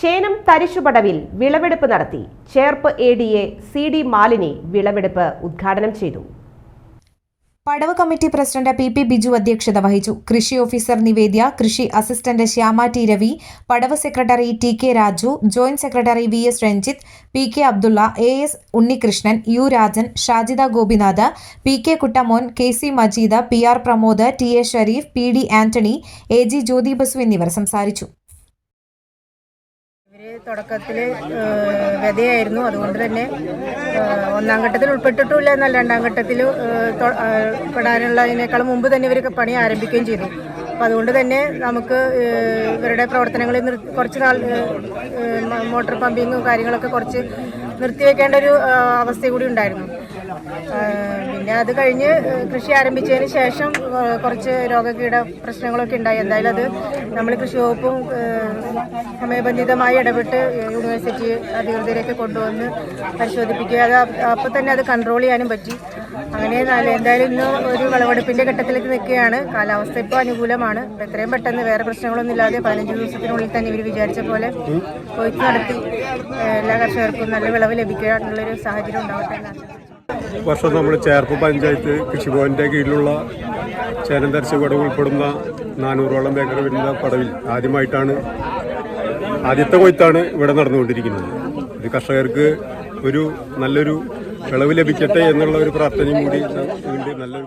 ചേനം തരിശുപടവിൽ വിളവെടുപ്പ് നടത്തി. Cherpu A D A C D Malini വിളവെടുപ്പ് ഉദ്ഘാടനം ചെയ്തു. പടവ് committee president P P Biju അധ്യക്ഷത വഹിച്ചു. കൃഷി ഓഫീസർ നിവേദ്യ കൃഷി assistant Shyama T Ravi Padav secretary T K Raju joint secretary V S Ranjith P K Abdulla A S Unnikrishnan U Rajan Shajida Gopinath P K Kuttamon K C Majeed P R Pramod T A Shareef P D Antony A G Jyothi Basu എന്നിവർ സംസാരിച്ചു. ഇവർ തുടക്കത്തിൽ വിതയായിരുന്നു അതുകൊണ്ട് തന്നെ ഒന്നാം ഘട്ടത്തിൽ ഉൾപ്പെട്ടിട്ടില്ല എന്നാൽ രണ്ടാം ഘട്ടത്തിൽ പെടാനുള്ളതിനേക്കാൾ മുമ്പ് തന്നെ ഇവർ പണി ആരംഭിക്കുകയും ചെയ്തു. അപ്പം അതുകൊണ്ട് തന്നെ നമുക്ക് ഇവരുടെ പ്രവർത്തനങ്ങളിൽ കുറച്ച് നാൾ മോട്ടോർ പമ്പിങ്ങും കാര്യങ്ങളൊക്കെ കുറച്ച് നിർത്തിവെക്കേണ്ട ഒരു അവസ്ഥ കൂടി ഉണ്ടായിരുന്നു. പിന്നെ അത് കഴിഞ്ഞ് കൃഷി ആരംഭിച്ചതിന് ശേഷം കുറച്ച് രോഗകീട പ്രശ്നങ്ങളൊക്കെ ഉണ്ടായി. എന്തായാലും അത് നമ്മൾ കൃഷി വകുപ്പും സമയബന്ധിതമായി ഇടപെട്ട് യൂണിവേഴ്സിറ്റി അധികൃതരെയൊക്കെ കൊണ്ടുവന്ന് പരിശോധിപ്പിക്കുക അത് അപ്പോൾ തന്നെ അത് കൺട്രോൾ ചെയ്യാനും പറ്റി. അങ്ങനെ എന്തായാലും ഇന്ന് ഒരു വിളവെടുപ്പിന്റെ ഘട്ടത്തിലേക്ക് നിൽക്കുകയാണ്. കാലാവസ്ഥ ഇപ്പോൾ അനുകൂലമാണ്. എത്രയും പെട്ടെന്ന് വേറെ പ്രശ്നങ്ങളൊന്നും ഇല്ലാതെ പതിനഞ്ച് ദിവസത്തിനുള്ളിൽ തന്നെ ഇവർ വിചാരിച്ച പോലെ കൊയ്ത്ത് നടത്തി എല്ലാ കർഷകർക്കും നല്ല വിളവ് ലഭിക്കുക എന്നുള്ളൊരു സാഹചര്യം ഉണ്ടാവട്ടെ എന്ന് ആശംസിക്കുന്നു വർഷം നമ്മൾ ചേർപ്പ് പഞ്ചായത്ത് കൃഷിഭവന്റെ കീഴിലുള്ള ചേനം തരച്ചുപടവ് ഉൾപ്പെടുന്ന നാനൂറോളം ഏക്കർ വരുന്ന പടവിൽ ആദ്യമായിട്ടാണ് ആദ്യത്തെ കൊയ്ത്താണ് ഇവിടെ നടന്നുകൊണ്ടിരിക്കുന്നത്. ഇത് കർഷകർക്ക് ഒരു നല്ലൊരു വിളവ് ലഭിക്കട്ടെ എന്നുള്ള ഒരു പ്രാർത്ഥനയും കൂടി നല്ലൊരു